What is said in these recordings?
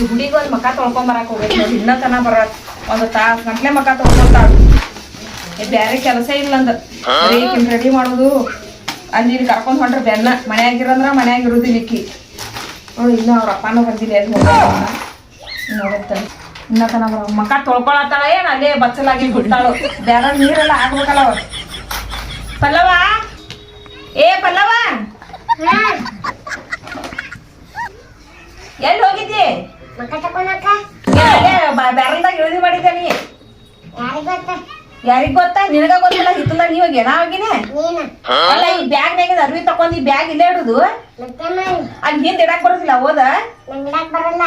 ಈ ಹುಡುಗಿ ಒಂದು ಮಕ ತೊಳ್ಕೊಂಬರಕ್ ಹೋಗೈತಿ ನೋಡಿ ಇನ್ನ ತನ ಬರ ಒಂದು ತಾಸ್ ಗಂಟ್ಲೆ ಮಕ ತೊಳ್ಕೊಂತಾಳ ಏ ಬ್ಯಾರೆ ಕೆಲಸ ಇಲ್ಲ ಅಂದ. ರೆಡಿ ಮಾಡೋದು. ಅಲ್ಲಿ ಇಲ್ಲಿ ಕರ್ಕೊಂಡ್ ಹೊಂಟ್ರ ಬೆನ್ನ. ಮನ್ಯಾಗಿರಂದ್ರ ಮನ್ಯಾಗ ಇರೋದಿಲ್ಲ ಇಕ್ಕಿ ನೋಡಿ ಇನ್ನ ಅವ್ರ ಅಪ್ಪನೂ ಬಂದಿಲ್ಲ ಎಲ್ಲಿ ನೋಡುತ್ತಾನೆ ನೋಡುತ್ತಾಳೆ ಇನ್ನ ತನ ಬರ. ಮಕ ತೊಳ್ಕೊಳತ್ತಾಳ ಏನ್? ಅಲ್ಲೇ ಬಚ್ಚಲಾಗಿ ಬಿಡ್ತಾಳು. ಬೇರೆ ನೀರೆಲ್ಲ ಆಗ್ಬೇಕಲ್ಲ ಅವ ಪಲ್ಲವ? ಏ ಪಲ್ಲವ? ಎಲ್ಲಿ ಹೋಗಿದ್ದಿ? ಮಕ್ಕ ತಕೊಳಕ ಬ್ಯಾರಲ್ದಾಗ ಇಳಿದು ಮಾಡಿದ್ದೆ ನೀ? ಯಾರಿಗ್ ಗೊತ್ತ? ಯಾರಿಗ್ ಗೊತ್ತಾ? ನಿನಗ ಗೊತ್ತಿಲ್ಲ ಹಿತ್ತಲ ನೀವ್ ಏನ ಹೋಗಿನ ನೀನ? ಅಲ್ಲ ಈ ಬ್ಯಾಗ್ ನಾಗ ಅರ್ವಿ ತಕೊಂಡ್ ಈ ಬ್ಯಾಗ್ ಇಲ್ಲೇ ಇಡುದು? ಅಲ್ಲಿ ಹಿಂದ್ ಇಡಾಕ್ ಬರೋದಿಲ್ಲ ಹೋದ? ಬರಲ್ಲ.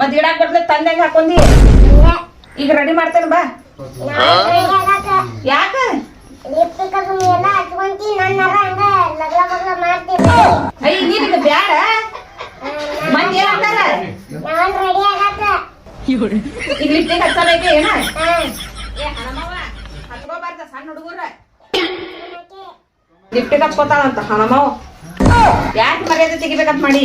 ಮತ್ ಇಡಾಕ್ ಬರ್ತದೆ ತಂದಾಗ ಹಾಕೊಂಡಿ. ಈಗ ರೆಡಿ ಮಾಡ್ತೇನೆ ಬಾ. ನಾನ್ ಯಾಕ? ನೀ ಅಯ್ಯ ನೀನಿಗ ಬ್ಯಾಡ. ಮಂದಿ ಏನಂತಾರ ನಾನ್ ರೆಡಿ ಆಗಾಕ ಈಗ ಲಿಪ್ಟಿಕ್ ಹಚ್ಚಬೇಕು ಏನ? ಏ ಹಣಮವ್ವ ಹಚ್ಕೋಬಾರ್ದ ಸಣ್ಣ ಹುಡುಗರ. ಲಿಪ್ಟಿಕ್ ಹಚ್ಕೋತಾಳಂತ ಹಣಮವ್. ಯಾಕೆ ಮರ್ಯಾದೆ ತೆಗಿಬೇಕಂತ ಮಾಡಿ?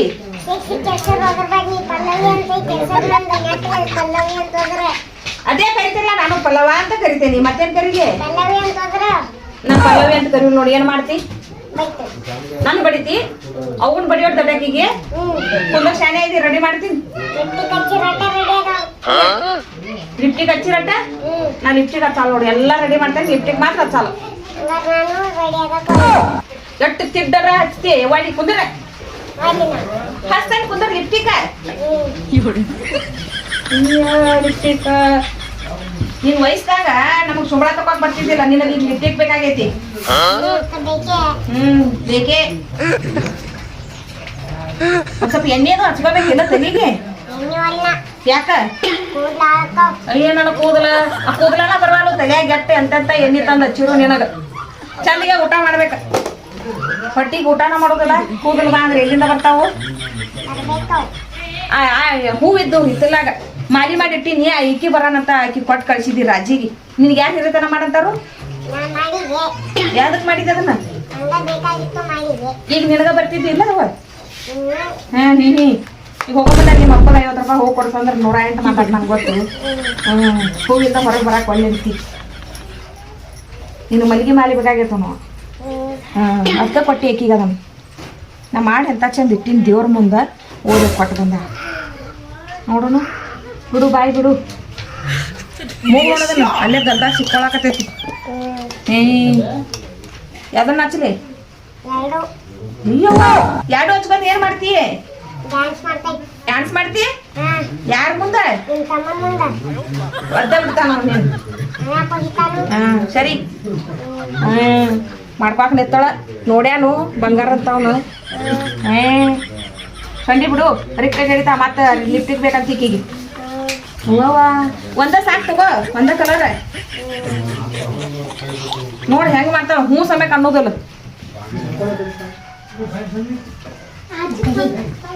ಅದೇ ಕರಿತಿಲ್ಲ ನಾನು ಪಲ್ಲವ ಅಂತ ಕರಿತೇನಿ ಮತ್ತೇನ್ ಕರಿಗೆ? ಪಲ್ಲವಿ ಅಂತ ಹೋದ್ರ? ನಾ ಪಲ್ಲವಿ ಅಂತ ಕರಿ ನೋಡಿ ಏನ್ ಮಾಡ್ತಿ? ನಾನು ಬಡಿತಿ? ಅವನ್ ಬಡಿಯೋಡ್ ದೊಡ್ಡಕಿಗೆ ಕುಂದ ಶಾನೆ ಐತಿ ರೆಡಿ ಮಾಡ್ತೀನಿ? ಲಿಪ್ಟಿಗ್ ಹಚ್ಚಿರಟ್ಟ? ನಾನು ಲಿಪ್ಟಿಕ್ ಹಚ್ಚಾಲ ನೋಡಿ, ಎಲ್ಲ ರೆಡಿ ಮಾಡ್ತೇನೆ ಲಿಪ್ಟಿಕ್ ಮಾತ್ರ ಹಚ್ಚಾಲ. ಎಷ್ಟು ತಿಡ್ಡರ ಹಚ್ತಿ? ವಾಡಿ ಕುಂದ್ರ. ಹಚ್ತಾನೆ ಕುಂದ್ರ ಲಿಪ್ಟಿಕ ನಿನ್ ವಯಸ್ಸಾಗ ನಮಗ್ ಸುಂಬಳ ತಕೊಂಡ್ ಬರ್ತಿದ್ದಿಲ್ಲ ನಿನ್ನ ಲಿಪ್ಟಿಕ್ ಬೇಕಾಗೈತಿ. ಹ್ಮ್ ಬೇಕೆ ಸ್ವಲ್ಪ ಎಣ್ಣೆದು ಹಚ್ಕೋಬೇಕಿಲ್ಲ ತಲೆಗೆ ಯಾಕ ನನ್ನ ಕೂದಲ ಆ ಕೂದಲನ ಬರವಾಲು ತಲೆಯಾಗ ಗಟ್ಟೆ ಅಂತಂತ ಎಣ್ಣೆ ತಂದು ಹಚ್ಚಿರು ನಿನಗ ಚಂದಿಗೆ ಊಟ ಮಾಡ್ಬೇಕ ಹೊಟ್ಟಿಗೆ ಊಟನ ಮಾಡೋದಿಲ್ಲ ಕೂದಲು ಬಾ ಅಂದ್ರೆ ಎಲ್ಲಿಂದ ಬರ್ತಾವು ಹೂವಿದ್ದು ಹಿತ್ತಲಾಗ ಮಾಲಿ ಮಾಡಿ ಇಟ್ಟಿನಿ ಆ ಇಕ್ಕಿ ಬರೋಣಂತ ಆಕಿ ಕೊಟ್ಟು ಕಳ್ಸಿದಿ ರಾಜಿಗೆ ನಿನ್ಗೆ ಯಾರು ಹಿರಿತನ ಮಾಡಂತಾರು? ನಾನ್ ಮಾಡಿದೆ ಯಾವ್ದಕ್ ಮಾಡಿದ್ದೆ ಅದನ್ನ? ಈಗ ನಿನಗ ಬರ್ತಿದ್ದಿಲ್ಲ ಅವ? ಹಾ ಹೀ ಈಗ ಹೋಗೋದಿಲ್ಲ ನಿಮ್ಮ ಅಪ್ಪನ ಐವತ್ತು ರೂಪಾಯಿ ಹೋಗಿ ಕೊಡ್ಸಂದ್ರೆ ನೂರ ಎಂಟು ಮಾತಾಡ್ ನಂಗೆ ಗೊತ್ತು. ಹ್ಞೂ ಹೂವಿಂದ ಹೊರಗೆ ಬರಕ್ಕೆ ಒಳ್ಳೆ ರೀತಿ. ನೀನು ಮಲ್ಲಿಗೆ ಮಾಲಿ ಬೇಕಾಗೈತೆ ನಾವು ಹಾಂ ಅದಕ್ಕೆ ಕೊಟ್ಟು ಏಕೀಗ ಅದನ್ನು. ನಾ ಮಾಡಿ ಎಂತ ಚಂದ ಇಟ್ಟಿನ ದೇವ್ರ ಮುಂದೆ ಓದಿ ಕೊಟ್ಟು ಬಂದ. ನೋಡೋಣ ಬಿಡು, ಬಾಯಿ ಬಿಡು. ಮೂಗ್ ನೋಡೋದಿಲ್ಲ ಅಲ್ಲೇ ಗಲ್ದಾಗ ಸಿಕ್ಕೊಳಕತೈತಿ ಹ್ಮ್ ಏ ಯಾವ್ದನ್ನ ಹಚ್ಚಲಿ ಎರಡು. ಹಚ್ಕೊಂಡ್ ಏನ್ ಮಾಡ್ತೀಯ ಡ್ಯಾನ್ಸ್ ಮಾಡ್ತಿ? ಯಾರ ಮುಂದೆ? ಒದ್ದ ಬಿಡ್ತಾನ ಹಾಂ ಸರಿ. ಹ್ಞೂ ಮಾಡ್ಕೊಕ್ ನಿತ್ತಾಳ ನೋಡ್ಯಾನು ಬಂಗಾರ ಅಂತವನು ಹ್ಞೂ ಸಂಡಿ ಬಿಡು ರಿಕ್ಕ ಹಿಡಿತಾ ಮತ್ತೆ ಲಿಫ್ಟ್ ಬೇಕಂತ ಈಕಿಗೆ. ಒಂದ ಸಾಕು ತಗೋ, ಒಂದ ಕಲರ್ ನೋಡಿ ಹೆಂಗ್ ಮಾಡ್ತಾಳ ಹೂ ಸಮಯ ಅನ್ನೋದಲ್ಲ.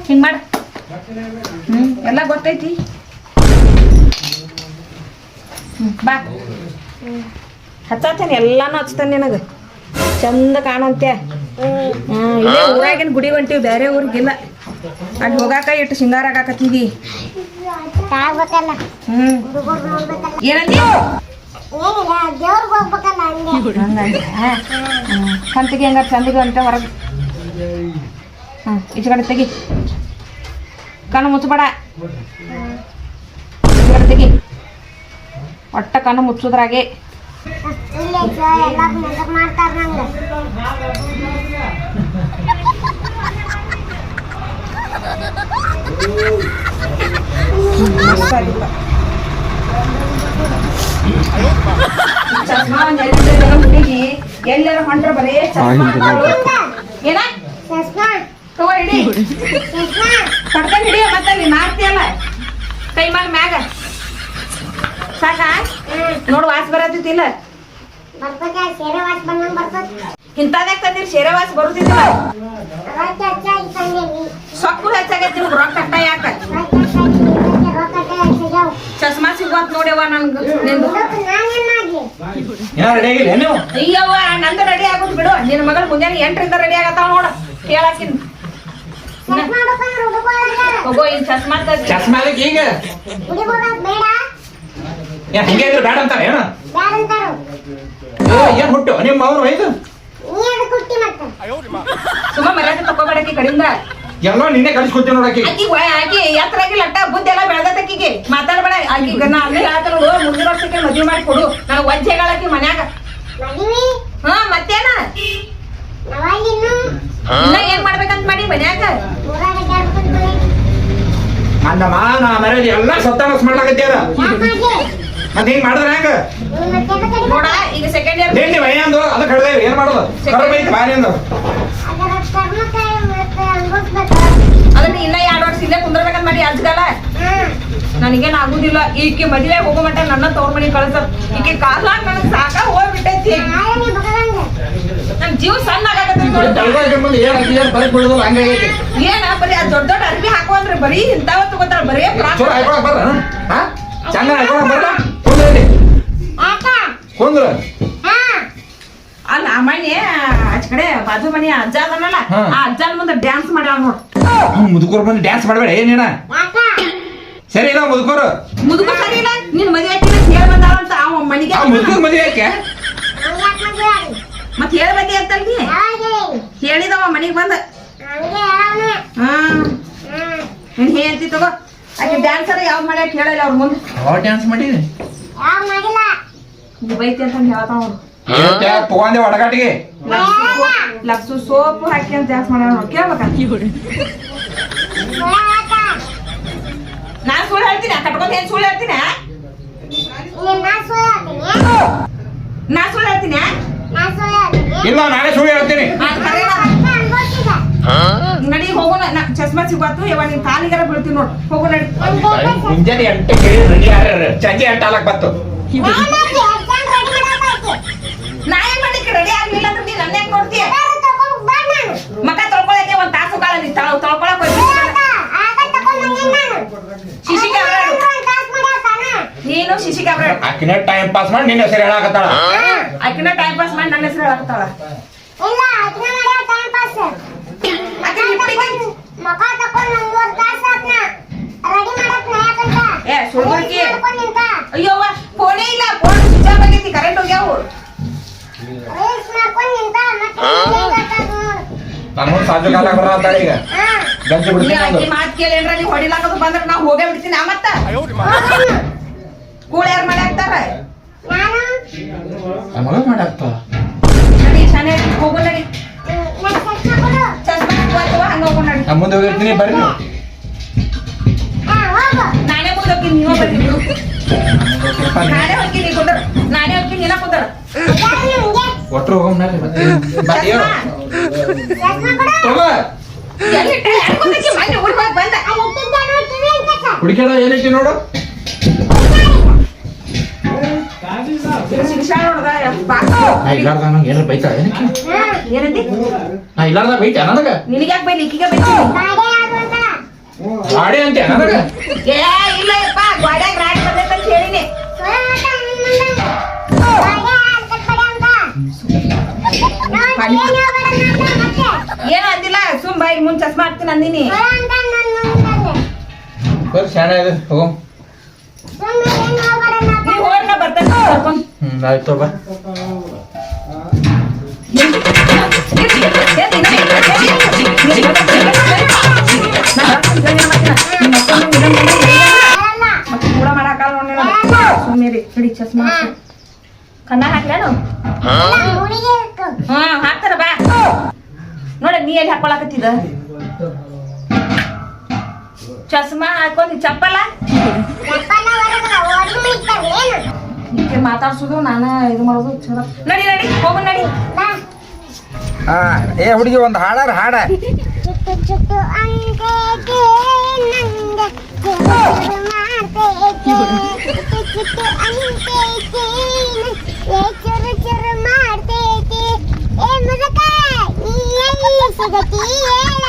ಹಿಂಗ್ ಮಾಡ. ಎಲ್ಲ ಗೊತ್ತೈತಿ? ಬಾ. ಹಚ್ಚಾತೇನೆ, ಎಲ್ಲಾನು ಹಚ್ತಾನೆ ನಿನಗೆ. ಚಂದ ಕಾಣಂತೆ ಹ್ಮ್ ಊರಾಗಿನ ಗುಡಿ ಹೊಂಟಿವಿ ಬೇರೆ ಊರಿಗಿಲ್ಲ. ಅಲ್ಲಿ ಹೋಗಾಕ ಇಟ್ಟು ಶೃಂಗಾರ ಆಗಾಕತ್ತೀವಿ. ಆಗ್ಬೇಕಲ್ಲ ಹ್ಮ್ ಹುಡುಗರು ನೋಡ್ಬೇಕಲ್ಲ ಏನಂದಿ ಏನಿಲ್ಲ ದೇವ್ರಿಗೆ ಹೋಗ್ಬೇಕಲ್ಲ ಹಂಗೆ. ಹಂಗ ಕಂತಿಗೆ ಹೆಂಗ ಚಂದಿಗೆ ಅಂತ ಹೊರಗೆ. ಹ್ಮ್ ಈಚೆ ಕಡೆ ತೆಗಿ. ಕಣ್ಣು ಮುಚ್ಚಬೇಡ ಈಚೆ ಕಡೆ ತೆಗಿ. ಒಟ್ಟ ಕಣ್ಣು ಮುಚ್ಚೋದ್ರಾಗೆ. ಮಾಡ್ತಾರ ನಂಗೆ. ಚಸ್ಮಾ ಹಾಕ್ತಾಳು. ಏನ? ತಗೋ ಹಿಡಿ ಕಡ್ಕೊಂಡ್ ಹಿಡಿಯ ಮತ್ತೆ ಅಲ್ಲಿ. ನಾರ್ತಿಯಲ್ಲ ಕೈ ಮಾಡಿ ಮ್ಯಾಗ. ಸಾಕ? ನೋಡು ವಾಸ್ ಬರತ್ತಿಲ್ಲ ಇಂಥದ್ಯಾಕ ತಂದಿರಿ? ಶೇರೆ ವಾಸ್ ಬರುತ್ತಿಲ್ಲ ಸೊಪ್ಪು ಹೆಚ್ಚಾಗೈತಿ ನಿಮ್ಗೆ ರೊಕ್ಕ ಕಟ್ಟ ಯಾಕ? ಚಸ್ಮಾ ಸಿಗ್ ಇವತ್ತಿಗೆ ರೊಕ್ಕ ಹೆಚ್ಚಾಗ್ಯಾವ ಚಸ್ಮಾ ಸಿಗೋತ್ ನೋಡ್ಯವ್ವ ನನ್ಗೆ ನಿಂದು. ಏನ ರೆಡಿ ಆಗಿಲ್ಲ. ಅಯ್ಯವ್ವ ನಂದು ರೆಡಿ ಆಗೋದು ಬಿಡು. ನಿನ್ನ ಮಗಳ ಮುಂಜಾನೆ ಎಂಟರಿಂದ ರೆಡಿ ಆಗತ್ತಾವ ನೋಡ. ಕೇಳಾಕಿನ್. ಹೋಗೋ ಇನ್ ಚಸ್ಮಾ ಚಸ್ಮಾ ಅದಕ್ಕೆ ಈಗ? ಬೇಡ. ಏನ್ ಹಿಂಗೆ ಇದ್ರೆ ಬೇಡ ಅಂತಾರ ಏನು? ಏನ್ ಹುಟ್ಟು? ನಿಮ್ಮ ಅವ್ರು ಇದು ಸುಮ್ಮ ಮರ್ಯಾದೆ ತಕೋಬೇಡಕ್ಕೆ ಕಡಿಂದ. ಎಲ್ಲ ನಿನ್ನೆ ಕಳಿಸ್ಕೊಡ್ತೀನಿ ನೋಡಕ್ಕೆ ಆಕಿ ವಯ ಆಕಿ ಎತ್ತರ ಆಗಿ ಲಟ್ಟ ಬುದ್ಧಿ ಎಲ್ಲ ಬೆಳ್ದೈತಕಿಗೆ ಮಾತಾಡ್ಬೇಡ. ಆಕಿ ಈಗ ನಾ ಅಲ್ಲೇ ಹೇಳ್ತಾರ ಮುಂದಿನ ವರ್ಷಕ್ಕೆ ಮದ್ವೆ ಮಾಡಿ ಕೊಡು. ನನಗೆ ಮನ್ಯಾಗ. ಮದುವೆ ಹಾ ಮತ್ತೇನ? ನಾವಾಗಿನ್ನು ಇನ್ನ ಏನ್ ಮಾಡ್ಬೇಕಂತ ಮಾಡಿ ಮನ್ಯಾಗ? ಊರಾಗ ನನ್ನ ಮಾನ ಮರ್ಯಾದೆ ಎಲ್ಲ ಸತ್ತಾನಸ್ ಮಾಡ್ಲಾಕತ್ತೀರ ಯಾಕೆ? ಮಾಡ್ಲಿ ಮತ್ತೆ ಹಿಂಗ್ ಮಾಡಿದ್ರೆ ಹೆಂಗ? ಮತ್ತೆ ನೋಡ ಈಗ ಸೆಕೆಂಡ್ ಇಯರ್ ಏನ್ ಅಂದು ಅದಕ್ಕೆ ಹೇಳ್ದೇವಿ ಏನ್ ಮಾಡೋದು? ಕರ್ಬೈತಿ ಬಾರಿ ಅದರ ಅದನ್ನ ಇನ್ನ ಎರಡು ವರ್ಷ ಇಲ್ಲೇ ಕುಂದ್ರಬೇಕಂತ ಮಾಡಿ ಅಜ್ಗಲ್ಲ ನನಗೇನ್ ಆಗುದಿಲ್ಲ. ಈಕೆ ಮದುವೆ ಹೋಗೋ ಮಟ್ಟ ನನ್ನ ತವ್ರ ಮನೆ ಕಳ್ಸ. ಈಕೆ ಕಾಲ ನನ್ ಸಾಕ ಹೋಗ್ಬಿಟ್ಟೈತಿ. ನನ್ ಜೀವ ಸಣ್ಣ ಏನ್ ಬರೀ ಆ ದೊಡ್ಡ ದೊಡ್ಡ ಅರ್ಬಿ ಹಾಕುವಂದ್ರೆ ಬರೀ ಇಂತಾವ ತಗೋತಾರ ಬರೀ ಆ ಅಜ್ಜನ ಮುಂದೆ ಡ್ಯಾನ್ಸ್ ಮಾಡ್ಯಾಳ ನೋಡ್. ಮುದುಕೂರ್ ಬಂದು ಡ್ಯಾನ್ಸ್ ಮಾಡಬೇಡ ಏನೇನ ಸರಿ ಇಲ್ಲ ಮುದುಕೂರು. ಮುದುಕ ಸರಿ ಇಲ್ಲ ನಿನ್ ಮದುವೆ ಆಕಿನ ಹೇಳಿ ಬಂದಾಳ ಅಂತ ಅವ ಮನೆಗೆ ಆ ಮುದುಕೂರ್ ಮದುವೆ ಆಗಿ ಮತ್ ಹೇಳ ಬಗ್ಗೆ ಯಾವಾಗ ಹೇಳಿ ಹೇಳಿದವ ಮನೆಗೆ ಬಂದ. ಹಾ. ಹ್ಮ್. ಹೇಳ್ತಿ ತಗೋ ಆಕೆ ಡ್ಯಾನ್ಸರ್ ಯಾವ ಮಾಡ್ಯಾಕ ಹೇಳಲ್ಲ ಅವ್ರ ಮುಂದೆ. ಯಾವ ಡ್ಯಾನ್ಸ್ ಮಾಡಿದ್ರಿ ಯಾವ ಮಾಡಿಲ್ಲ. ನೀ ಬೈತಿ ಅಂತ ಹೇಳ್ತಾವ ಅವ್ರು ತಗೊಂಡೆ ಒಡಗಾಟಿಗೆ? ಲಕ್ಸು ಸೋಪು ಹಾಕಿ ಅಂತ ಡ್ಯಾನ್ಸ್ ಮಾಡ್ಯಾಳ ನೋಡ್ ಕೇಳ್ಬೇಕ? ಸುಳ್ಳ ಯಾಕ ನಾನ್ ಸುಳ್ಳು ಹೇಳ್ತೀನಿ. ಕಟ್ಕೊಂಡ್ ಏನ್ ಸುಳ್ಳು ಹೇಳ್ತೀನಿ? ನೀನ್ ನಾ ಸುಳ್ಳು ಹೇಳ್ತೀನಿ? ಇಲ್ಲ ನಾನೇ ಸುಳ್ಳು ಹೇಳ್ತೀನಿ. ನಡಿ ಹೋಗೋಣ ನಾ ಚಸ್ಮಾ ಸಿಗೋತು ಇವ ನಿನ್ ಕಾಲಿಗಾರ ಬೀಳ್ತೀವಿ ನೋಡು. ಹೋಗೋಣ ನಡಿ. ಮುಂಜಾನೆ ಎಂಟಕ್ಕೆ ರೆಡಿ ಯಾರ ಸಂಜೆ ಎಂಟು ಬತ್ತು. ನಾ ಏನ್ ಮಾಡಿಕ್ಕೆ ರೆಡಿ ಆಗ್ಲಿಲ್ಲ ಅಂದ್ರೆ ನೀನ್ ನನ್ನ ಹೆಂಗ್ ನೋಡ್ತೀಯ. ಮಕ ತೊಳ್ಕೊಳಕ್ಕೆ ಒಂದ್ ತಾಸು ಕಾಲ ನೀ ತಳ ತೊಳ್ಕೊಳಕ್. ಶಿಶಿಗೆ. ನೀನು ಶಿಶಿಗೆ ಆಕಿನ ಟೈಮ್ ಪಾಸ್ ಮಾಡಿ ನಿನ್ನ ಹೆಸರು ಹೇಳಾಕತ್ತಾಳ ಅಕ್ಕಿನ ಆಕಿನ ಟೈಮ್ ಪಾಸ್ ಮಾಡಿ ನನ್ನ ಹೆಸರು ಹೇಳಾಕತ್ತಾಳ ಇಲ್ಲ, ಮಾಡ್ಯಾಳ ಟೈಮ್ ಪಾಸ್ ಒಂದ್ ಮೂರ್ ತಾಸ್ ಆತ್ನ. ಮಾಡಕ್ ಯಾಕಂತ? ಏ, ಫೋನೇ ಇಲ್ಲ ಫೋನ್ ಸ್ವಿಚ್ ಆಫ್ ಆಗೈತಿ ಕರೆಂಟ್ ಹೋಗ್ಯಾವು ನಾನು ಸಾಜು ಕಾಲ ಬರತ್ತಾಳ ಈಗ. ಗಂಜಿ ನೀ ಬಿಡ್ತೀನಿ ಆಕಿ ಈ ಮಾತ್ ಕೇಳಿ ಏನ್ರ ನೀವ್ ಹೊಡಿಲಾಕದು ಬಂದ್ರ ನಾ ಹೋಗೇ ಬಿಡ್ತೀನಿ ಆ ಮತ್ತ. ಕೂಳ ಯಾರು ಮಾಡಿ ಹಾಕ್ತಾರ ನಾನು ನಮಗ ಮಾಡಾಕ್ತಾಳ ನಡಿ ಶಾನೆ ಹೋಗು ನಡಿ ಹ್ಮ್, ನನ್ ಚಸ್ಮಾ ಕೊಡು. ಹಂಗ ಹೋಗು ನಡಿ ನಾ ಮುಂದೆ ಹೋಗಿರ್ತೀನಿ ಬರ್ರಿ ನೀವು. ನಾನೇ ಮುಂದೆ ಹೋಗ್ತೀನಿ ನೀವ ಬರ್ರಿ ಬಿಡು ನಾನೇ ಹೋಗ್ತೀನಿ ಕುಂದರ ನಾನೇ ಹೋಗ್ತೀನಿ ಕುಂದರ? ಒಟ್ರು ಹೋಗಮ್ ನಡ್ರಿ ಮತ್ತೆ ತಗೋ. ಸರ್. ಹುಡುಕ್ಯಾಡ ಏನೈತಿ ನೋಡು. ಇಲ್ಲಾರ್ದ ನಂಗೆ ಏನಾರ ಬೈತಾ? ಏನಕ್ಕೆ? ಹಾ, ಏನಂದಿ ನಾ ಇಲ್ಲಾರ್ದ ಬೈತ ನನಗ? ನಿನಗೆ ಯಾಕೆ ಬೈಲಿ? ಈಕಿಗೆ ಬೈತಿ. ಬಾಡೆ ಅಂತ. ಗಾಡಿ ಅಂತೆ ನನಗ? ಏ ಇಲ್ಲ ಯಪ್ಪ ಗೋಡ್ಯಾಗ ರಾಡ್ ಏನ್ ಹೇಳ್ಬೇಡ ಮತ್ತೆ. ಏನು ಅಂದಿಲ್ಲ ಸುಮ್ ಬಾಯಿ ಮುಂಚೆ ಚಸ್ಮಾ ಹಾಕ್ತೀನಿ ಅಂದಿನಿ ಮುಂದೆ. ಬರ್ರಿ ಶಾಣ ಇದೆ ಹೋಗ್ರಿ ನಾ ಬರ್ತೇನೆ ಕರ್ಕೊಂಡ್ ಹ್ಮ್ ಆಯ್ತು ಬಾ ಹೇಳಲ್ಲ. ಕೂಡ ಮಾಡಾಕಲ್ಲ ನೋಡಿ ಸುಮ್ಮನೆ ಹಿಡಿ ಚಸ್ಮಾ ಹಾಕ್ತೀನಿ. ಕಣ್ಣ ಹಾಕ್ಲೇನು. ಹಾ ಹಾಕ್ತಾರ ಬಾ ನೋಡಿ ನೀ ಎಲ್ಲಿ ಹಾಕೊಳಕತ್ತಿದ ಚಸ್ಮಾ ಹಾಕೊಂಡ್ ಚಪ್ಪಲ ಏನು? ಮಾತಾಡ್ಸೋದು ನಾನು ಇದು ಮಾಡೋದು ಚಲೋ ನಡಿ ನಡಿ ಹೋಗು ನಡಿ. ಹಾ ಏ ಹುಡುಗಿ ಒಂದು ಹಾಡಾರ ಹಾಡ ಚುಟ್ಟು ಚುಟ್ಟು ಅಂತೇಕೆ ನಂಗೆ ಚುರು ಮಾಡ್ತೇಕೆ ಚುಟ್ಟು ಚುಟ್ಟು ಅಂತೇಕೆ ನಂಗೆ ಚುರು ಚುರು ಮಾಡ್ತೇಕೆ ಏ ಮುದಕ ನೀ ಎಲ್ಲಿ ಸಿಗತಿ ಹೇಳ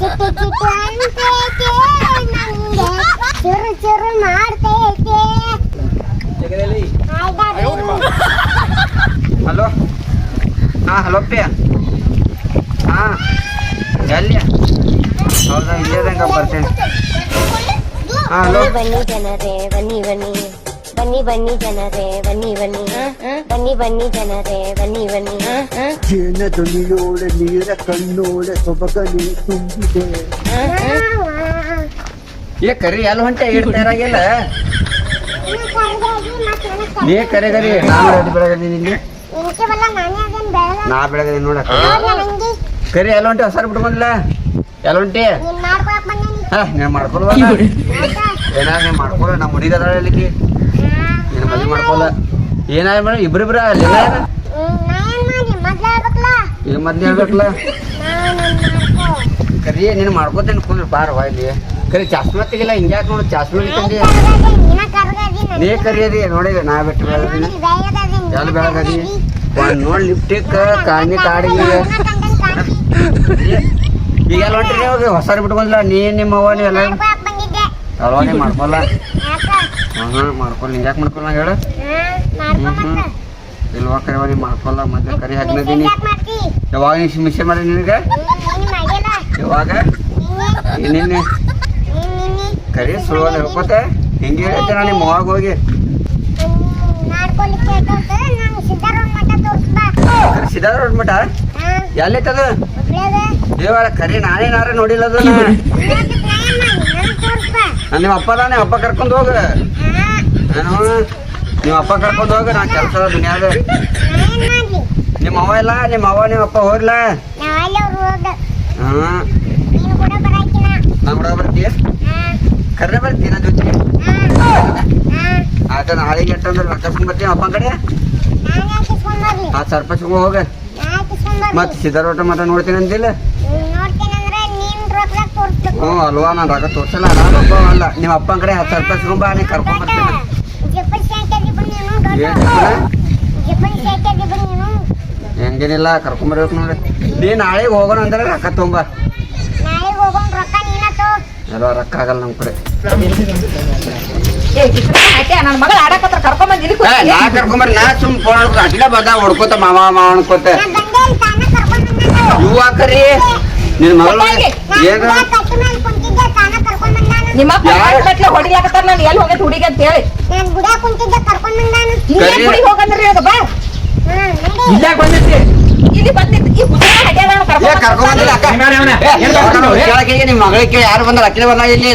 ಚುಟ್ಟು ಚುಟ್ಟು ಅಂತೇಕೆ ನಂಗೆ ಚುರು ಚುರು ಮಾಡ್ತೇಕೆ ಆಯ್ತಾ ಹಲೋ? ಹಾಂ ಹಲೋ ಪಿ ಹಾಂ. ಎಲ್ಲಿ? ಬರ್ತೇನೆ. ಹಾಂ ಹಲೋ. ಬನ್ನಿ ಜನರೇ ಬನ್ನಿ ಬನ್ನಿ. ಬನ್ನಿ ಬನ್ನಿ ಜನರೇ ಬನ್ನಿ ಬನ್ನಿ. ಬನ್ನಿ ಬನ್ನಿ ಜನರೇ ಬನ್ನಿ ಬನ್ನಿ. ಜೇನ ಧ್ವನಿಯೋಳ ನೀರ ಕಣ್ಣೋಳ ಸೊಬಗಲಿ ತುಂಬಿದೆ. ಏ ಕರಿ ಎಲ್ಲಿ ಹೊಂಟೆ? ಇಡ್ತಾರಾಗಿಲ್ಲ ನೀ ಕರೆ ಕರಿ. ನಾನು ಬೆಳಗದೀನಿ ಇಲ್ಲಿ ನಾ ಬೆಳಗ್ಗೆ ನೋಡ ಕರಿ ಎಲ್ಲ ಹೊಸ ಹೊಸಾರ್ ಬಿಟ್ಕೊಂಡ್ಲ ಎಲ್ಲ ಹೊಂಟಿ ನೀನ್ ಬಂದೇನಿ ಹಾ ನೀನು ಮಾಡ್ಕೊಳ್ವ. ಏನಾದ್ರು ನೀನು ಮಾಡ್ಕೊಳ ನಮ್ಮ ಹುಡುಗ ಅದಾಳ ಇಲ್ಲಿಕಿ ನೀನು ಮದುವೆ ಮಾಡ್ಕೊಲ್ಲ ಏನಾದ್ರು ಮೇಡಮ್ ಇಬ್ರಿಬ್ರ ಅಲ್ಲಿ ಈಗ ಮೊದ್ಲು ಹೇಳ್ಬೇಕಲ್ಲ? ಕರಿ ನೀನು ಮಾಡ್ಕೋತೇನೆ ಕುಂದ್ರ ಬಾರವಾ ಇಲ್ಲಿ. ಕರಿ ಚಾಸ್ಮಾ ತೆಗಿಲ್ಲ ಹಿಂಗ್ಯಾಕೆ ನೋಡು ಚಾಸ್ಮಾ ಇಟ್ಕೊಂಡಿ ನೀ ಕರಿಯದಿ ನೋಡಿ ನಾ ಬಿಟ್ಟು ಬೆಳಗದೀನಿ ಎಲ್ಲಿ ಬೆಳಗದಿ ನೋಡಿ ಲಿಪ್ಟಿಕ್ ಕಾಣಿ ಕಾಡಿಗೆ. ಈಗ ಎಲ್ಲ ಹೊಂಟ್ರಿ ಹೊಸ ಬಿಟ್ಟು ಬಂದಿಲ್ಲ ನೀ ನಿಮ್ಮ ಅವ್ವ ನೀ ಎಲ್ಲ ಮಾಡ್ಕೊಲ್ಲ ನೀ ಮಾಡ್ಕೊಲ್ಲ ಯಾಕ ಹಾ ಮಾಡ್ಕೊಲ್ಲ ಹೇಳು? ಇಲ್ವಾ ಕರಿವ ನೀ ಮಾಡ್ಕೊಲ್ಲ ಮತ್ತೆ ಕರಿ ಹಾಕ್ನದೀನಿ ಯಾವಾಗ ನೀ ಮಿಷನ್ ಮಾಡಿ ನಿನಗೆ? ಯಾವಾಗ? ನಿನ್ನೆ ನಿನ್ನೆ ನೀನ್? ನಿನ್ನೆ ಕರಿ ಸುಳ್ಳು ಹೇಳ್ಕೊತೆ. ಹಿಂಗೆ ಹೇಳ್ತೆ ನಾನು ನಿಮ್ಮ ಅವಾಗ ಹೋಗಿ? ಸಿದ್ಧಾರ ಸಿದ್ಧಾರೂಢ ಮಠ? ಎಲ್ಲೈತದ ದೇವರ ಕರಿ ನಾನೇನಾರ ನೋಡಿಲ್ಲ ಅದನ್ನ. ನಿಮ್ಮ ಅಪ್ಪ ತಾನೆ ಅಪ್ಪ ಕರ್ಕೊಂಡು ಹೋಗ. ನಾನು ನಿಮ್ಮ ಅಪ್ಪ ಕರ್ಕೊಂಡು ಹೋಗ ನಾ ಕೆಲಸ ದುನಿಯಾದ. ನಿಮ್ಮ ಅವ್ವ ಇಲ್ಲ ನಿಮ್ಮ ಅವ ನಿಮ್ಮ ಅಪ್ಪ ಹೋಗ್ಲ? ಹಾ. ನೀನು ಕೂಡ ಬರ್ತೀಯ ಕರ್ರೆ ಬರ್ತೀಯ ನನ್ನ ಜೊತೆ ಆತ ನಾಳೆಗೆ ಎಟ್ಟಂದ್ರೆ ರೊಕ್ಕ ಕರ್ಕೊಂಡ್ ಬರ್ತೀನಿ ಅಪ್ಪನ ಕಡೆ. ಆ ಸರ್ಪಂಚ್ಗೆ ಹೋಗ. ಮತ್ತೆ ಸಿದ್ಧಾರೋಟ ಮಠ ನೋಡ್ತೀನಿ ಅಂತಿಲ್ಲ ಹ್ಞೂ ಅಲ್ವಾ ನಾನು ರೊಕ್ಕ ತೋರ್ಸಲ್ಲ ನಾನು ಒಬ್ಬ ಅಲ್ಲ. ನಿಮ್ಮ ಅಪ್ಪನ ಕಡೆ ಹತ್ತು ಸರ್ಪಂಚ್ಗೆ ಬಾ ನೀ ಕರ್ಕೊಂಡ್ ಬರ್ತೀನಿ. ಹೆಂಗೇನಿಲ್ಲ ಕರ್ಕೊಂಬರ್ಬೇಕು ನೋಡಿ. ನೀ ನಾಳೆಗೆ ಹೋಗೋಣ ಅಂದ್ರೆ ರೊಕ್ಕ ತೊಂಬ ನಾಳೆಗೆ ಹೋಗೋಣ ರೊಕ್ಕ ನೀನ ತೋ ಎಲ್ಲ ರೊಕ್ಕ ಆಗಲ್ಲ ನಮ್ಮ ಕಡೆ. ನನ್ನ ಮಗಳ ಆಡಕತ್ರ ಕರ್ಕೊಂಡ್ ಬಂದ್ ಇಲ್ಲಿ ಏ, ನಾ ಕೂತ್ಕೊ. ನಾ ಸುಮ್ ಫೋನ್ ಅಟ್ಲ ಬಂದ ಹೊಡ್ಕೋತ ಮಾವ ಮಾವ ಅನ್ಕೋತ. ನಿನ್ ಮಗಳ. ಏನ ಬಂದಾನ ನಿಮ್ಮ ಯಾರ್? ಗಟ್ಲೆ ಹೊಡಿಲಾಕತ್ತಾರ ನಾನು ಎಲ್ಲಿ ಹೋಗೈತೆ ಹುಡುಗಿ ಅಂತ ಹೇಳಿ. ನಾನ್ ಗುಡಿಯಾಗ ಕುಂತಿದ್ದೆ ಕರ್ಕೊಂಡ್ ಬಂದಾನ ಹಿಂಗೆ ಕರಿ. ಗುಡಿಗೆ ಹೋಗಂದ್ರಿ ಅದು ಬಾ. ಹಾ ನಡಿ. ಇಲ್ಲಿ ಬಂದಿತ್ತು ಈ ಹುಡುಗ ಹೋಗಿ? ಮಗಳಿಗೆ ಯಾರು ಬಂದಾರ? ಅಕ್ಕಿನ ಬಂದ ಇಲ್ಲಿ?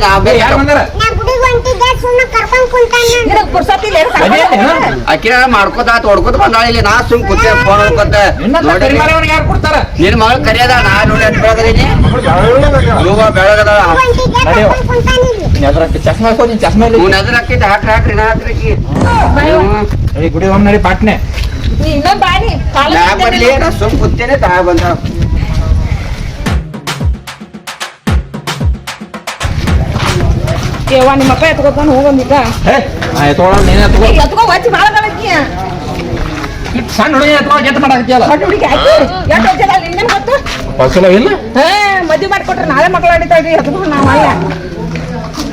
ಅಕ್ಕಿನ ಮಾಡ್ಕೋತ ಆತ ಹೊಡ್ಕೋತ ಬಂದಾಳ ಇಲ್ಲಿ. ನಾ ಸುಮ್ ಕೂತೆ ಫೋನ್ ನಿನ್ ಮಗಳು ಕರಿಯದ ನಾ ನೋಡಿ ಅಂತ ಬೆಳಗದೀನಿ ಯುವ ಬೆಳಗದ. ಚಸ್ಮಾ ಚಸ್ಮಾ ಹಾಕ್ರಿ ಹಾಕ್ರಿ ನಾ ಹಾಕ್ರಿ ಈ ಗುಡಿ ಹೋಮ್ ನಡಿ ಪಾಟ್ನೆ. ನೀ ಇನ್ನೊಂದ್ ಬಾನಿ ನಾ ಬರ್ಲಿ ಸುಮ್ ಕೂತೇನೆ ತಾ ಬಂದ ಏವ ನಿಮ್ಮ ಅಪ್ಪ ಎತ್ಕೊತಾನ ಹೋಗಂದಿದ್ದ ಹೇ ತಗೊಳ ನೀನೇ ತಗೋ ಎತ್ಕೋ ಹಚ್ಚಿ ಭಾಳ ಸಣ್ಣ ಹುಡುಗಿ ಎತ್ಕೊಳ ಎತ್ ಹೊಟ್ಟೆ ಹುಡುಗಿ ಹಾಕಿ ಎಷ್ಟು ವರ್ಷದ ನಿನ್ನೇನ್ ಗೊತ್ತು? ಫಸಲ ಇಲ್ಲ? ಹಾ ಮದ್ವೆ ಮಾಡ್ಕೊಟ್ರೆ ನಾಳೆ ಮಕ್ಳು ಆಡಿತಾಳ್ರಿ ಎತ್ಕೊಂಡು ನಾವು ಅಲ್ಲ.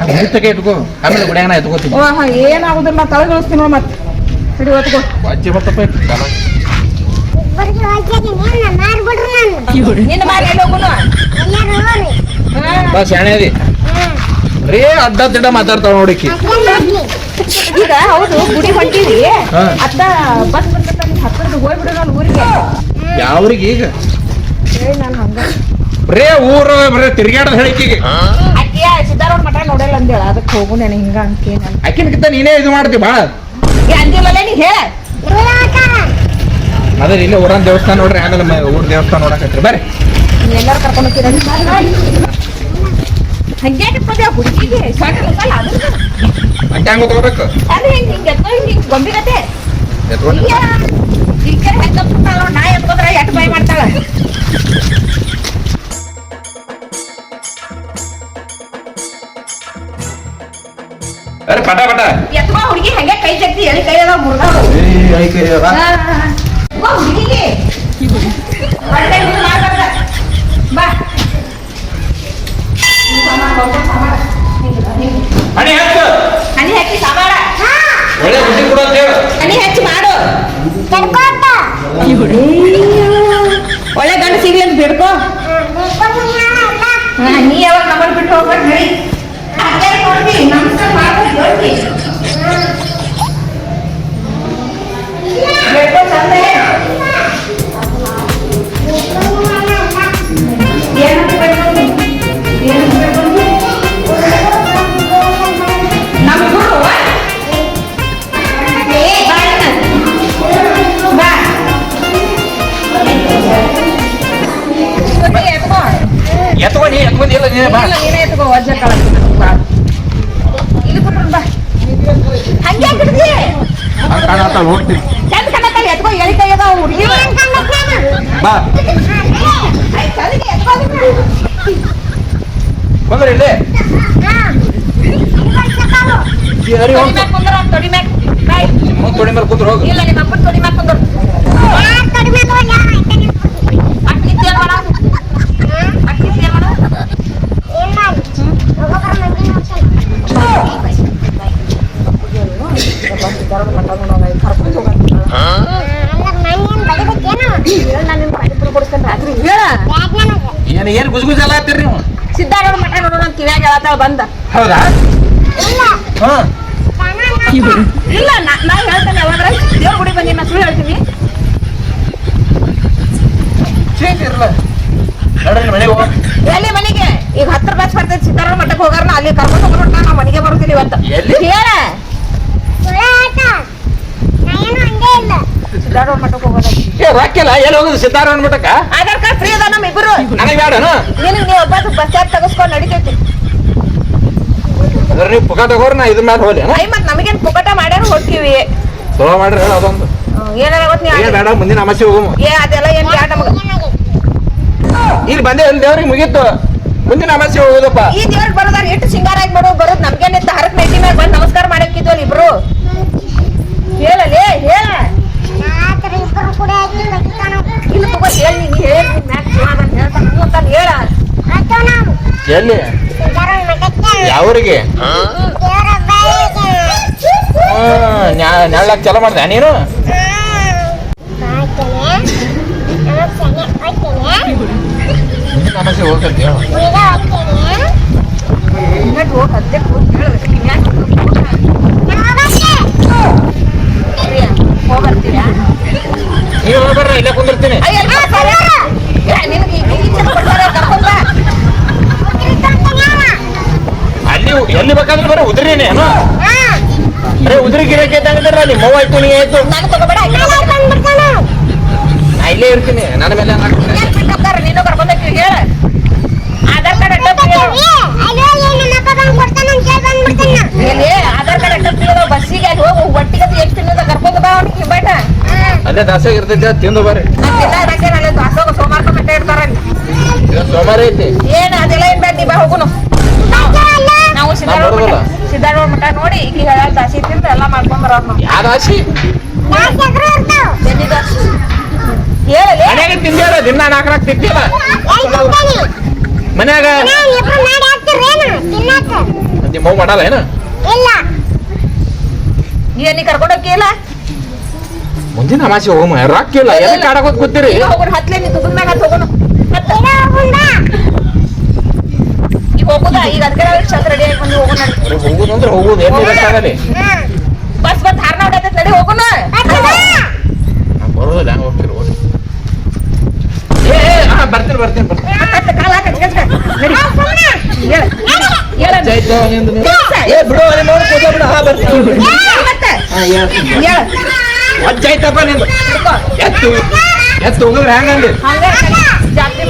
ಮುಗಿತಕ್ಕೆ ಎತ್ಕೋ. ಆಮೇಲೆ ಗುಡಿಯಾಗನ ಎತ್ಕೋತೀನಿ. ಓ ಹಾ ಏನಾಗುದಿಲ್ಲ ತಲೆ ಗಳಿಸ್ತೀನಿ ನೋಡ್ ಮತ್ತೆ. ಹಿಡಿ ಹೊತ್ಕೋ. ವಾಜ್ಯ ಬರ್ತಪ್ಪ ನಾ ನಿನ್ನ ಮಾರಿ ಎಲ್ಲಿ ಹೋಗುನು? ಎಲ್ಲಾರು ಹಾ. ಬಾ ಶಾಣೆ ಅದಿ. ಹಾ ರೇ ಅಡ್ಡ ತಿಡ್ಡ ಮಾತಾಡ್ತಾವ ನೋಡಿಕಿ ಈಗ ಹೌದು ಗುಡಿ ಹೊಂಟಿವಿ. ಅತ್ತ ಬಸ್ ಬರ್ತೈತ ನಿಮ್ ಹತ್ತಿರದ ಹೋಗ್ಬಿಡು ನಾನು ಊರಿಗೆ. ಯಾವ್ರಿಗೆ ಈಗ? ರೇ ನಾನು ಹಂಗ. ಬರೇ ಊರು ಬರೇ ತಿರ್ಗಾಡೋದ್ ಹೇಳಿಕಿಗೆ ಅಕ್ಕಿಯ ಸಿದ್ದಾರೋಡ್ ಮಠ ನೋಡಲ್ಲ ಅಂದೇಳ ಅದಕ್ಕೆ ಹೋಗು ನಾನು ಹಿಂಗ ಅಂತೇನ ಅಕ್ಕಿನಕ್ಕಿಂತ ನೀನೇ ಇದು ಮಾಡ್ತಿ ಭಾಳ ಅಂದಿಲ್ಲಲ್ಲ ನೀ ಹೇಳ. ಅದೇ ಇಲ್ಲೇ ಊರನ್ ದೇವಸ್ಥಾನ ನೋಡ್ರಿ ಆಮೇಲೆ ಊರ ದೇವಸ್ಥಾನ ನೋಡಕತ್ರಿ ಬರ್ರಿ. ಎಲ್ಲರೂ ಎಲ್ಲಾರು ಕರ್ಕೊಂಡು ಹೋಗ್ತೀರ? ಹಂಗೆ ಪದ ಹುಡುಗಿಗೆ ಸಣ್ಣ ಅಲ್ಲ ಅದು ಅಕ್ಕ ಹಂಗ ತಗೋಬೇಕು ಅದು ಹಿಂಗೆ ಹಿಂಗೆ ಎತ್ಕೊ ಹಿಂಗೆ ಹಿಂಗೆ ಎತ್ಕೊಂಡು ಈಗ ಹೆಂಗ ನಾ ಎತ್ಕೋದ್ರ ಎಟ್ ಬಾಯ್ ಮಾಡ್ತಾಳ? ಅರೆ ಪಟ ಪಟ. ಎತ್ಕೋ ಹುಡುಗಿ ಹಂಗೆ ಕೈ ಜಗ್ತಿ ಎಲ್ಲಿ ಕೈ ಅದಾವ ಮುರ್ದಾವು ಬಾ ಹುಡುಗಿಗೆ ಬಾ ಈ ಸಾಮಾನ್ ಹೋಗೋ ಸಾಮಾನ್. ಹಿಂಗ್ ಹಿಂಗ್. ಹಣಿ ಹೆಚ್ಚು ಹಣಿ ಹೆಚ್ಚು ಸಾಮಾಡ ಒಳ್ಳೆ ಬುದ್ಧಿ ಕೊಡು ಅಂತ ಹೇಳು. ಹಣಿ ಹೆಚ್ಚು ಮಾಡು. ಒಳ್ಳೆ ಗಂಡ ಸಿಗ್ಲಿ ಅಂತ ಬಿಡ್ಕೋ. ನೀ ಯಾವಾಗ ನಮ್ಮನ್ನು ಬಿಟ್ಟು ನೋಡ್ರಿ ನಮಸ್ಕಾರ ಮಾಡ್ಬೇಕು ಕಾಣತ್ತಾಳ ಹೋಗ್ತೀನಿ. ಬಾ. ಬಂದ್ರೆ ಇಲ್ಲಿ? ತೊಡಿ ಮೇಲೆ ಕೂತ್ರು ಹೋಗು. ಇಲ್ಲ ನಿಮ್ಮ ಅಪ್ಪನ ತೊಡಿ ಮ್ಯಾಗ್ ಕುಂದ್ರು. ಅಕ್ಕಿ ಇತ್ತೇನ್ ಮಾಡೋದು? ಅಕ್ಕಿ ಇತ್ತೇನ್ ಮಾಡೋದು? ರಾತ್ರಿ ಹೇಳ ಏನ್ ಏನ್ ಗುಜುಗುಜ ಎಲ್ಲ ಹತ್ತೀರಿ ನೀವು? ಸಿದ್ಧಾರೂಢ ಮಠ ನೋಡೋಣ ಅಂತ ಕಿವ್ಯಾಗ ಹೇಳತ್ತಾಳ ಬಂದ ಹೌದಾ? ಹಾ. ಇಲ್ಲ ನಾ ಹೇಳ್ತೇನೆ ಯಾವಾಗ್ರ ದೇವ್ರ ಗುಡಿ ಬಂದಿ ನಾ ಸುಳ್ಳು ಹೇಳ್ತೀನಿ ಎಲ್ಲಿ ಮನೆಗೆ? ಈಗ ಹತ್ತು ರೂಪಾಯಿ ಬರ್ತೈತಿ ಸಿದ್ಧಾರೂಢ ಮಠಕ್ಕೆ ಹೋಗಾರ ನಾ ಅಲ್ಲಿ ಕರ್ಕೊಂಡು ಹೋಗ್ಬಿಟ್ಟು ನಾ ಮನೆಗೆ ಬರ್ತೀನಿ ಇವತ್ತು? ಹೇಳ. ಸಿದ್ಧಾರೂಢ ಮಠಕ್ಕೆ ಹೋಗೋದ? ಏ ಎಲ್ಲಿ ಮಠಕ್ಕ? ಆಧಾರ್ ಕಾರ್ಡ್ ಫ್ರೀ ಅದ ನಮ್ಮ ಇಬ್ರು. ನನಗೆ ಬೇಡನು ನಿನಗೆ ನೀವು ಒಬ್ಬ ಬಸ್ ಚಾರ್ಜ್ ತಗಸ್ಕೊಂಡು ನಡಿತೈತಿ. ಅದ್ರ ನೀವು ನಾ ಇದ್ರ ಮೇಲೆ ಹೋಗ್ಲಿ ಐ ಮತ್ ನಮಗೇನ್ ಪುಕಟ ಮಾಡ್ಯಾರ ಹೋಗ್ತೀವಿ ಚಲೋ ಮಾಡ್ರಿ ಹೇಳ ಅದೊಂದು. ಏನಾರ ಗೊತ್ತ ಬೇಡ ಮುಂದಿನ ಅಮಾಸಿ ಹೋಗು. ಏ ಅದೆಲ್ಲ ಏನ್ ಬ್ಯಾಡ ನಮಗ. ಇಲ್ಲಿ ಬಂದೆ ಅಲ್ಲಿ ದೇವ್ರಿಗೆ ಮುಗೀತು. ಮುಂದಿನ ಅಮಾಸಿ ಹೋಗುದಪ್ಪ. ಈ ದೇವ್ರಿಗೆ ಬರೋದಾರ ಎಷ್ಟು ಸಿಂಗಾರ ಆಗಿ ಬರೋದು ಬರೋದು ನಮ್ಗೇನಿತ್ತು. ಹರಕ್ ಮೇಟಿ ಮ್ಯಾಗ ಬಂದು ನಮಸ್ಕಾರ ಮಾಡಕ್ಕಿದ್ವಲ್ಲ ಇಬ್ರು. ಹೇಳಲೇ ಹೇಳ. ಇಲ್ಲ ತಗೋ ಹೇಳಿ ನೀ ಹೇಳಿ ಮ್ಯಾಕ್ ಹೇಳ್ತಾನ. ಹೇಳ. ಎಲ್ಲಿ? ಯಾವೂರಿಗೆ? ನೆಳ್ಳಕ್ ಚಲೋ ಮಾಡ್ದೆ. ನೀನು? ಮುಂದಿನ ಅಮಾಸಿ ಹೋಗ್ತೈತಿ ಹೇಳು ಹಿಂಗಟ್ ಹೋಗಿ ಹತ್ತೆ ಕೂತ್ ಹೇಳ ಹೋಗರ್ತೀಯ ನೀವು ಹೋಗ್ಬರ್ರ ಇಲ್ಲೇ ಕುಂದಿರ್ತೀನಿ ಅಯ್ಯ ನಿನಗೆ ಈಗ ಈ ಚಲ ಕೊಡ್ತಾರೆ ಕರ್ಕೊಂಡ್ ಬಾ ಅಲ್ಲಿ ಎಲ್ಲಿ ಬೇಕಾದ್ರೆ ಅರೆ ಉದ್ರಿ ಗಿರಕ್ಕೆ ತಂಗಿದ್ರ ಅಲ್ಲಿ ಮೌ ಆಯ್ತು ನೀ ಆಯ್ತು. ನಾನು ತಗೋಬೇಡ ನಾ ಇಲ್ಲೇ ಇರ್ತೀನಿ ನನ್ನ ಮೇಲೆ. ನೀನು ಕರ್ಕೊಂಡೋಗಿ ಹೇಳ. ಆಧಾರ್ ಕಾರ್ಡ್ ಆಧಾರ್ ಕಾರ್ಡ್ ಅಡ್ಡ ಬಸ್ಸಿಗೆ ಹೋಗಿ ಒಟ್ಟಿಗೆ ಎಷ್ಟು ಅಂತ ಕರ್ಕೊಂಡು ಬಾ ಅವ್ನಿಗೆ ಬೇಟ ಅಲ್ಲೇ ದಾಸಾಗ ಇರ್ತೈತಿ ತಿಂದು ಬರ್ರಿ ಸೋಮವಾರ ಮಟ್ಟ ಇಡ್ತಾರ ಅಲ್ಲಿ. ಇವತ್ತು ಸೋಮವಾರ ಐತಿ. ಏನ್ ಅದೆಲ್ಲ ಏನ್ ಬೇಡ ನೀ ಬಾ ಹೋಗುನು. ನಾವು ಸಿದ್ಧಾರೂಢ ಸಿದ್ಧಾರೂಢ ಮಠ ನೋಡಿ ಈಗ ಹೇಳ ದಾಸಿ ತಿಂದು ಎಲ್ಲ ಮಾಡ್ಕೊಂಡ್ ಬರೋರು ಯಾವ ಎಲ್ಲಿದ ಹೇಳಲಿ ಮನ್ಯಾಗ ತಿಂದಿಲ್ಲ ದಿನ ಮನ್ಯಾಗ? ನಿಮ್ಮ ಮಾಡಲ್ಲ ಏನು? ಏನ್ ಕರ್ಕೊಂಡು ಹೋಗಿಲ್ಲ ಮುಂದಿನ ಅಮಾಸಿ ಹೋಗಮ್ಮ ರೊಕ್ಕ ಇಲ್ಲ? ಆಡಕೋತ್ ಕೂತೀರಿ ಈಗ ಹೋಗೋಣ ಹತ್ಲೆ ನೀ ಹೋಗೋಣ ಹತ್ತ. ಈಗ ಹೋಗುದಾ ಈಗ ಅದಕ್ಕೆ ನಾವು ಹೋಗೋಣ. ನಡಿ. ಹೋಗುದು ಅಂದ್ರೆ ಹೋಗುದು. ಎಲ್ಲಿ ಇರಕ್ಕಾಗಲಿ ಬಸ್ ಬಂದ್ ಹಾರ್ನ ಹೊಡ್ಯತೈತ್ ನಡಿ ಹೋಗೋಣ. ಬರೋದಿಲ್ಲ ಹೆಂಗ್ ಹೋಗ್ತೀರಿ ಹಾ ಬರ್ತೀನಿ ಬರ್ತೀನಿ ಬರ್ತೀನಿ. ಹಾ ಹಾ ಎತ್ತು ಎತ್ತು ಹೋಗಿದ್ರೆ ಹೆಂಗಂದಿ? ಹಂಗ ಜಾತ್ರೆ